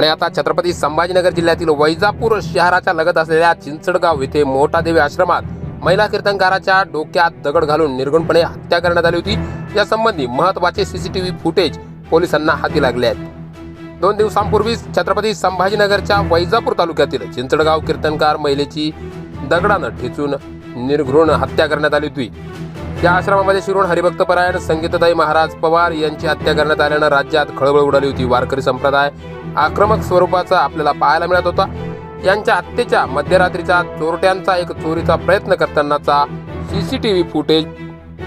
आणि आता छत्रपती संभाजीनगर जिल्ह्यातील वैजापूर शहराच्या लगत असलेल्या चिंचडगाव येथे मोठा देवी आश्रमात महिला कीर्तनकाराच्या डोक्यात दगड घालून निर्गुणपणे हत्या करण्यात आली होती. यासंबंधी महत्त्वाचे सीसीटीव्ही फुटेज पोलिसांना हाती लागले आहेत. दोन दिवसांपूर्वी छत्रपती संभाजीनगरच्या वैजापूर तालुक्यातील चिंचडगाव कीर्तनकार महिलेची दगडानं ठेचून निर्घृण हत्या करण्यात आली होती. या आश्रमामध्ये शिरून हरिभक्त परायण संगीतदाई महाराज पवार यांची हत्या करण्यात आल्यानं राज्यात खळबळ उडाली होती. वारकरी संप्रदाय आक्रमक स्वरूपाचा आपल्याला पाहायला मिळत होता. यांच्या हत्येच्या मध्यरात्रीचा चोरट्यांचा एक चोरीचा प्रयत्न करतानाचा सीसीटीव्ही फुटेज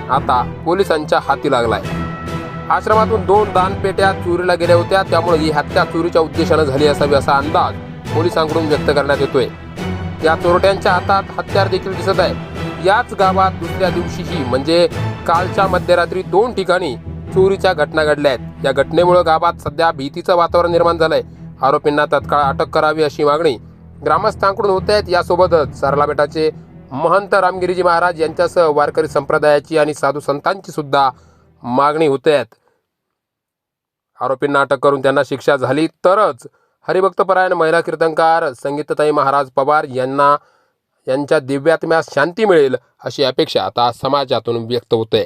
आता पोलिसांच्या हाती लागलाय. आश्रमातून दोन दानपेट्या चोरीला गेल्या होत्या. त्यामुळे ही हत्या चोरीच्या उद्देशानं झाली असावी असा अंदाज पोलिसांकडून व्यक्त करण्यात येतोय. या चोरट्यांच्या हातात हत्यार देखील दिसत आहे. याच गावात दुसऱ्या दिवशीही म्हणजे कालच्या मध्यरात्री दोन ठिकाणी चोरीच्या घटना घडल्या आहेत. या घटनेमुळे गावात सध्या भीतीचं वातावरण निर्माण झालंय. आरोपींना तत्काळ अटक करावी अशी मागणी ग्रामस्थांकडून होत आहेत. यासोबतच सरला बेटाचे महंत रामगिरीजी महाराज यांच्यासह वारकरी संप्रदायाची आणि साधू संतांची सुद्धा मागणी होते आहेत. आरोपींना अटक करून त्यांना शिक्षा झाली तरच हरिभक्तपरायण महिला कीर्तनकार संगीतताई महाराज पवार यांना यांच्या दिव्यात्म्यास शांती मिळेल अशी अपेक्षा आता समाजातून व्यक्त होते.